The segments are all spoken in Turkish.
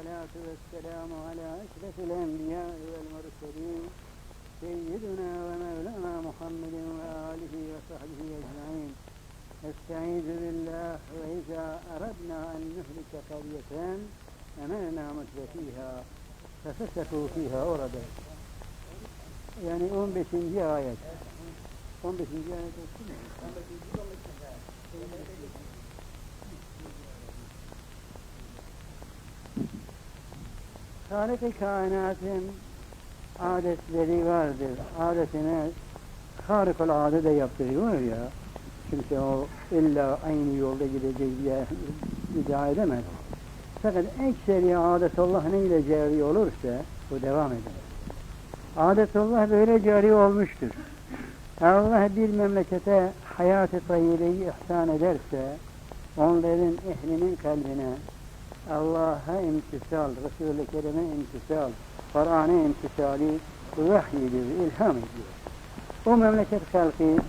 والصلاة والسلام على أشرف الأنبياء والمرسلين سيدنا ومولانا محمد وآله وصحبه أجمعين استعيذ بالله وإذا أردنا أن نهلك قرية أمرنا مترفيها ففسقوا فيها وردا يعني 15. ayet 15. ayet olsun mu? Halık-ı kainatın adetleri vardır. Adetine harikulade de yaptırıyor ya. Kimse o illa aynı yolda gidecek diye iddia edemez. Fakat ekseri adetullah neyle cari olursa bu devam eder. Adetullah böyle cari olmuştur. Allah bir memlekete hayat-ı tayyibeyi ihsan ederse onların ehlinin kalbine Allah'a imtisal, Resul-i Kerim'e imtisal, Kur'an'a imtisali vahyidir, ilham ediyor. O memleket halkı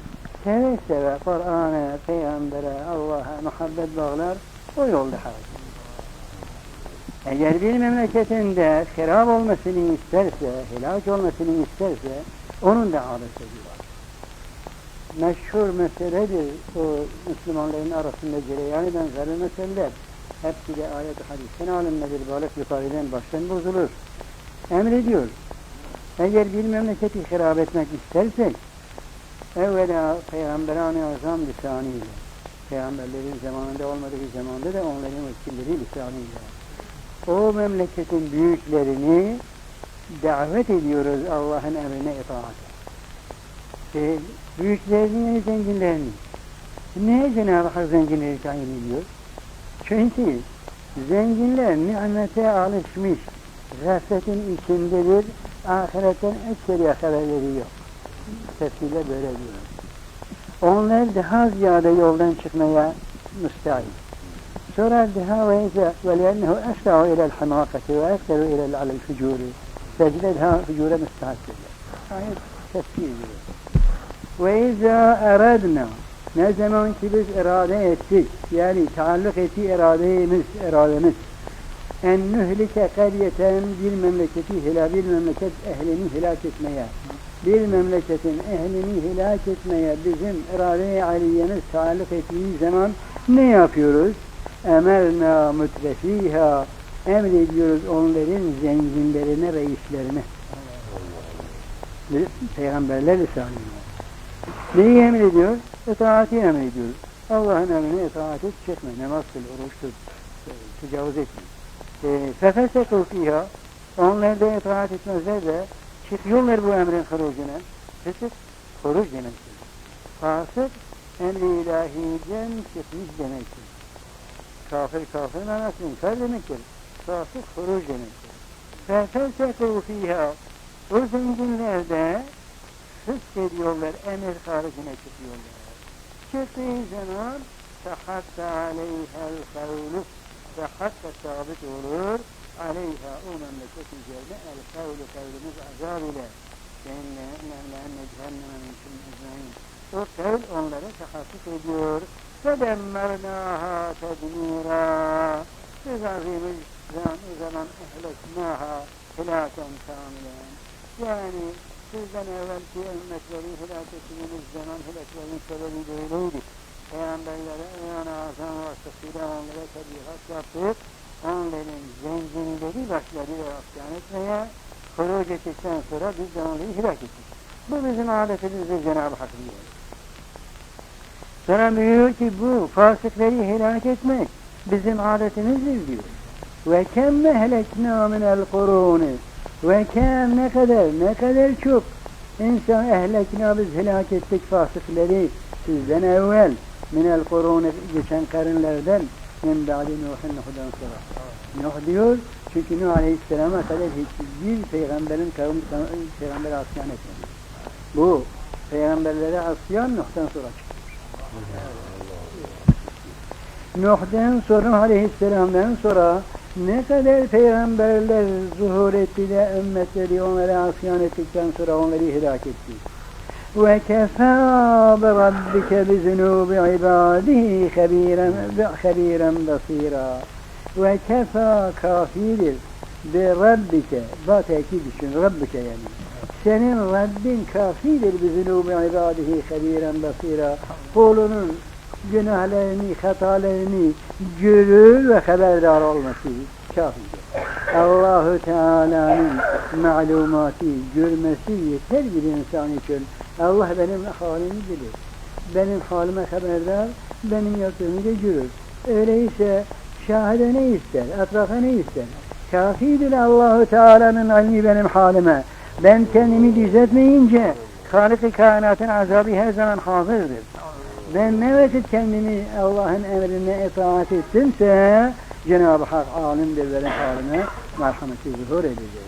seve seve Kur'an'a, Peygamber'e, Allah'a muhabbet bağlar, o yolda hareket. Eğer bir memleketinde harap olmasını isterse, helak olmasını isterse, onun da adeti var. Meşhur meseledir o Müslümanların arasında cereyan eden zarı meseleler. Hepsi de ayet-i hadisten alınmadır. Balık yukarıdan baştan bozulur. Emrediyor. Eğer bir memleketi harap etmek istersek, evvela Peygamber-i Azam lisanıyla, Peygamberlerin zamanında olmadığı zamanda da onların vekilleri lisanıyla, o memleketin büyüklerini davet ediyoruz Allah'ın emrine itaat. E, büyüklerini zenginlerini. Niye Cenab-ı Hak zenginleri tayin ediyor? Çünkü zenginler nimete alışmış, gafletin içindedir, ahiretten ekseriye haberleri yok. Tefsirle böyle diyor. Onlar daha ziyade yoldan çıkmaya müstahil. Sonra daha ve lennehu esra'u ilel hamakati ve ekseru ilel alel fücuri. Secde daha fücure müstahildir. Ayet tefsir diyor. İzâ eradna ne zaman ki biz irade ettik, yani taalluk etti irademiz, irademiz, en nühlike kariyeten bir memleketi hila, bir memleket ehlini hilak etmeye, bir memleketin ehlini hilak etmeye bizim irade-i aliyemiz taalluk ettiği zaman ne yapıyoruz? Emelna mutrefiha, emrediyoruz onların zenginlerine, reislerine. Peygamberler lisanıyla. Neyi emrediyor? İtaati emrediyor. Allah'ın emrine itaat et, çekme, namaz kıl, oruç tut, tecavüz etme. E, Fefesekû fîhâ, onlar da itaat etmezler de çıkıyorlar bu emrin hurucuna. Fısık, huruc demektir. Fasık, emri ilahiden çıkmış demektir. Kafir, kafir manasını inkar demektir. Fasık, huruc demektir. Fefesekû fîhâ, o zenginlerde fısk ediyorlar, emir haricine çıkıyorlar. Çıktığı zaman sahatta aleyhel kavlu sahatta sabit olur aleyha o memleketin üzerine el kavlu kavlimiz azab ile seninle enne cehenneme mümkün ecmain o kavl onlara tahassüs ediyor فَدَمَّرْنَاهَا تَدْمِيرًا Biz azimiz o zaman ehleknaha hilaken kamilen yani sizden evvelki ümmetlerin helak ettiğiniz zaman helaklerin sebebi böyleydi. Peygamberlere eyan azam vasıtasıyla onlara tabihat yaptık. Onların zenginleri başladı ve asyan etmeye huruc ettikten sonra biz de onları helak ettik. Bu bizim adetimizdir Cenab-ı Hak diyor. Sonra buyuruyor ki bu fasıkları helak etmek bizim adetimizdir diyor. Ve kemme helekna minel kuruni ve kâm ne kadar, ne kadar çok insan ehlekina biz helak ettik fasıkları sizden evvel minel korona geçen karınlardan min ba'di Nuh'un Nuh'dan sonra. Nuh diyor çünkü Nuh Aleyhisselam'a kadar hiçbir peygamberin kavim peygamber asyan etmedi. Bu peygamberlere asyan Nuh'tan sonra çıktı. Nuh'dan sonra Aleyhisselam'dan sonra ne kadar peygamberler zuhur etti de ümmetleri onlara asyan ettikten sonra onları helak etti. Ve kefâ bi rabbike bi zunubi ibâdihi habiren, basîrâ. Ve kefa kafidir bi rabbike. Ba tekid düşün. Rabbike yani. Senin Rabbin kafidir bi zunubi ibadihi habiren basira. Kulunun günahlarını, hatalarını görür ve haberdar olması kafidir. Allahu Teala'nın malumatı, görmesi yeter bir insan için. Allah benim halimi bilir. Benim halime haberdar, benim yaptığımı da görür. Öyleyse şahide ne ister, etrafa ne ister? Kafidir Allahu Teala'nın ilmi benim halime. Ben kendimi düzeltmeyince Halik-i kainatın azabı her zaman hazırdır. Ben ne vakit kendimi Allah'ın emrine itaat ettimse Cenab-ı Hak alimdir benim halime merhameti zuhur edecek.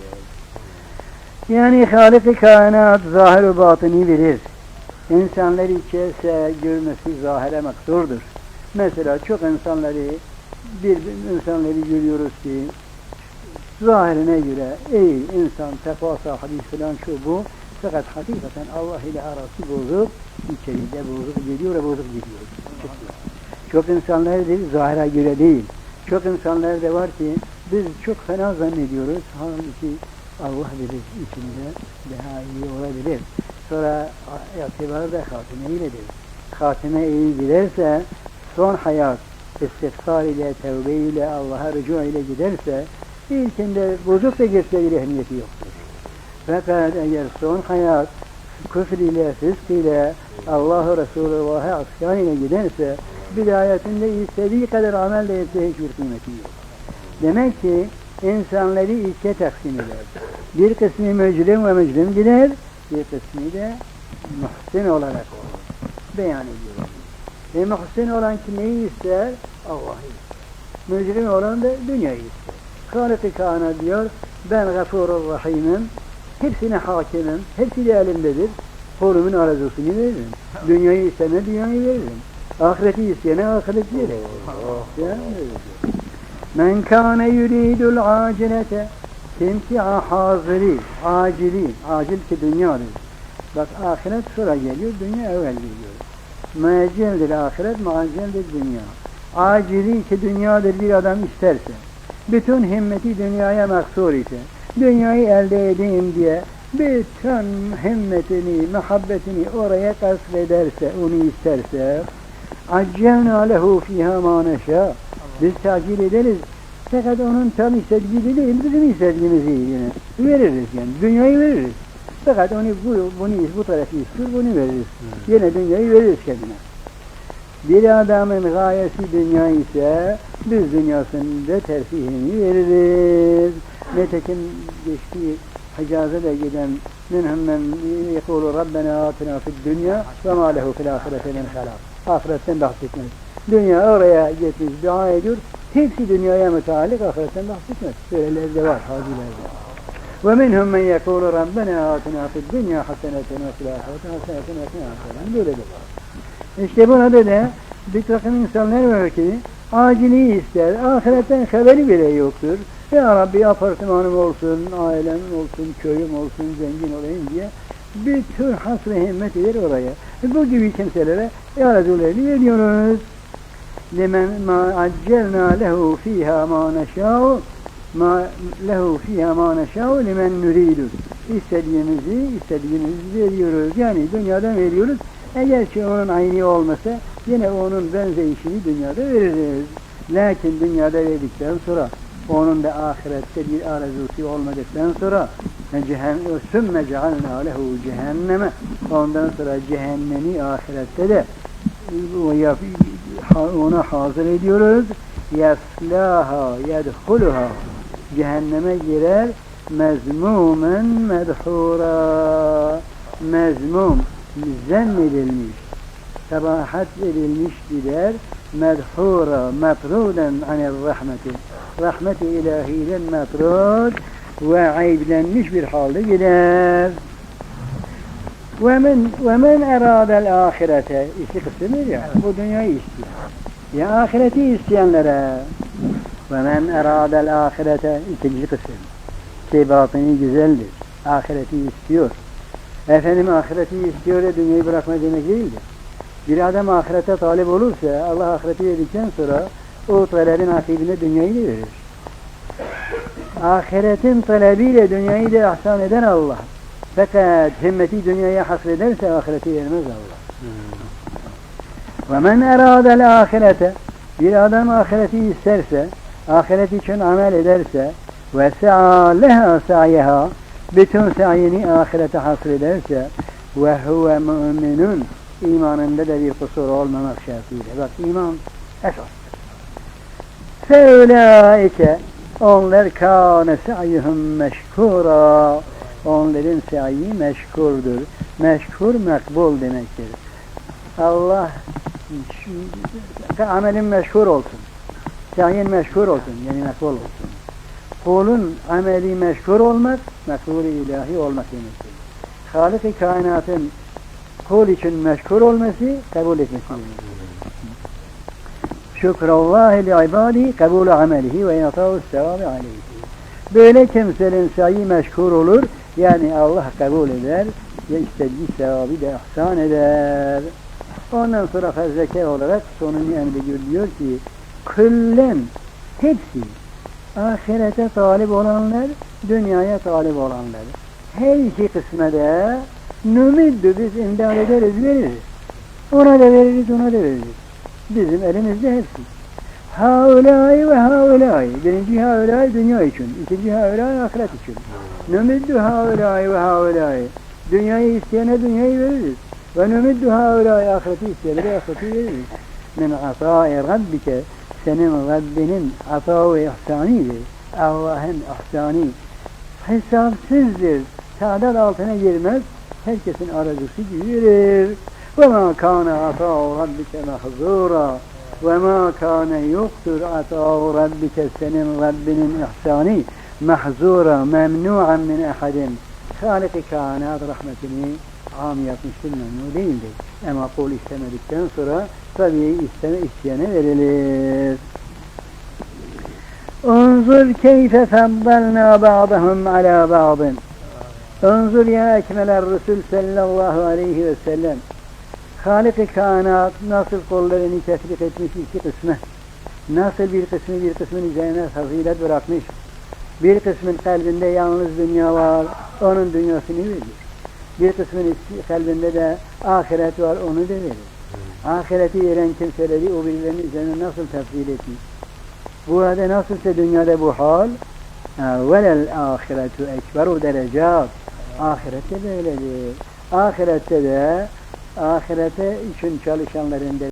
Yani Halik-i kainat zahir batını bilir. İnsanları içerse görmesi zahire maksurdur. Mesela çok insanları bir insanları görüyoruz ki zahirine göre iyi insan, tekva sahibi falan şu bu fakat hakikaten Allah ile arası bozuk, içeride bozuk geliyor ve bozuk gidiyor. Çok insanlar değil, zahire göre değil. Çok insanlar da var ki biz çok fena zannediyoruz. Halbuki Allah bilir içinde daha iyi olabilir. Sonra itibar da hatime iledir. Hatime iyi giderse son hayat istiğfar ile, tevbe ile, Allah'a rücu ile giderse ilkinde bozuk da geçse bir ehemmiyeti yoktur. Fakat eğer son hayat küfür ile, fısk ile, Allah-u Resulullah'a asyan ile giderse bidayetinde istediği kadar amel de etse hiçbir kıymeti yok. Demek ki insanları ikiye taksim eder. Bir kısmı mücrim ve mücrim gider, bir kısmı da muhsin olarak beyan ediyor. Ve muhsin olan ki neyi ister? Allah'ı. Mücrim olan da dünyayı ister. Kainat diyor, ben gafurur rahimim, hepsine hakimim, hepsi de elimdedir. Kulumun arzusunu veririm. Dünyayı istene dünyayı veririm. Ahireti isteyene ahiret veririm. Men kâne yuridul acilete kim ki haziri, acili, acil ki dünyadır. Bak ahiret sonra geliyor, dünya evvel geliyor. Müecceldir ahiret, muacceldir dünya. Acili ki dünyadır bir adam isterse, bütün himmeti dünyaya maksur ise, dünyayı elde edeyim diye bütün himmetini, muhabbetini oraya kasvederse, onu isterse, accelna lehu fiha ma neşâ. Biz tacil ederiz. Fakat onun tam istediği değil, bizim istediğimizi yine veririz yani. Dünyayı veririz. Fakat onu bu, bunu bu tarafı istiyor, bunu veririz. Yine dünyayı veririz kendine. Bir adamın gayesi dünya ise biz dünyasında terfihini veririz. Netekim geçtiği Hicaz'a da giden minhum men yekulu Rabbena atina fid dünya ve ma lehu fil ahirete min halak. Ahiretten bahsetmez. Dünya oraya gitmiş, dua ediyor. Hepsi dünyaya müteallik, ahiretten bahsetmez. Böyleleri de var. Ve minhum men yekulu Rabbena atina fid dünya haseneten ve fil ahirete haseneten ve fil ahirete. Böyle de var. İşte burada da bir takım insanlar var ki acili ister, ahiretten haberi bile yoktur. Ya Rabbi apartmanım olsun, ailem olsun, köyüm olsun, zengin olayım diye bütün hasre himmet eder oraya. E bu gibi kimselere ya Resulü'nü veriyoruz. Limen ma accelna lehu fiha ma neşâ'u ma lehu fiha ma neşâ'u limen nuridu. İstediğimizi, istediğimizi veriyoruz. Yani dünyadan veriyoruz. Eğer ki onun aynı olmasa yine onun benzeyişini dünyada veririz. Lakin dünyada verdikten sonra onun da ahirette bir arzusu olmadıktan sonra sümme cealna lehu cehenneme. Ondan sonra cehennemi ahirette de ona hazır ediyoruz. Yaslaha yedhuluha. Cehenneme girer mezmumen medhura. Mezmum zemmedilmiş sebahat edilmiş gider medhura metruden anir rahmeti rahmet-i ilahiden metrud ve ayblenmiş bir halde gider. Ve men ve men eradel ahirete iki kısmı ya bu dünyayı istiyor. Ya ahireti isteyenlere ve men eradel ahirete ikinci kısım ki batını güzeldir. Ahireti istiyor. Efendim ahireti istiyor ya dünyayı bırakma demek değildir. Bir adam ahirete talip olursa Allah ahireti verdikten sonra o talebin akibinde dünyayı da verir. Ahiretin talebiyle dünyayı da ihsan eden Allah. Fakat himmeti dünyaya hasrederse ahireti vermez Allah. Ve men eradel ahirete bir adam ahireti isterse, ahiret için amel ederse ve sa'a leha sa'yeha bütün sayini ahirete hasrederse ve huve müminun imanında da bir kusur olmamak şartıyla. Bak iman esas. Feulaike onlar kâne sa'yuhum meşkura onların sayi meşkurdur. Meşkur makbul demektir. Allah amelin meşhur olsun. Sayin meşhur olsun. Yani makbul olsun. Kulun ameli meşhur olmak, makbul ilahi olmak demektir. Halik-i kainatın kul için meşhur olması, kabul etmesi demektir. Şükrallahi li ibadihi kabul amelihi ve yata'u sevabi aleyhi. Böyle kimsenin sayı meşhur olur. Yani Allah kabul eder ve istediği sevabı da ihsan eder. Ondan sonra fezleke olarak sonunu emrediyor diyor ki küllen hepsi ahirete talip olanlar, dünyaya talip olanlar. Her iki kısmede nümüddü biz imdad ederiz, veririz. Ona da veririz, ona da veririz. Bizim elimizde hepsi. Haulâi ve haulâi. Birinci haulâi dünya için. ikinci haulâi ahiret için. Nümüddü haulâi ve haulâi. Dünyayı isteyene dünyayı veririz. Ve nümüddü haulâi ahireti isteyene ahireti veririz. Min atâi rabbike. Senin Rabbinin ata ve ihsanidir. Allah'ın ihsani hesapsızdır. Tadat altına girmez. Herkesin arzusu gibidir. وَمَا كَانَ عَطَاءُ رَبِّكَ مَحْظُورًا وَمَا كَانَ يُقْتُرْ عَطَاءُ رَبِّكَ senin Rabbinin ihsani mahzura, memnu'an min ehadin. Halik-i kainat rahmetini am yapmıştır, memnu değildir. Ama kul istemedikten sonra tabii isteme isteyene verilir. Unzur keyfe feddalna ba'dahum ala ba'din. Unzur ya ekmeler Resul sallallahu aleyhi ve sellem. Halik-i kainat nasıl kollarını tefrik etmiş iki kısmı. Nasıl bir kısmı bir kısmın üzerine fazilet bırakmış. Bir kısmın kalbinde yalnız dünya var, onun dünyasını veriyor. Bir kısmın kalbinde de ahiret var, onu da verir. Ahireti veren kimseleri o birbirinin üzerine nasıl tefsil etmiş. Burada nasılsa dünyada bu hal, velel ahiretu ekberu derecat. Ahirette böyledir. Ahirette de ahirete için çalışanların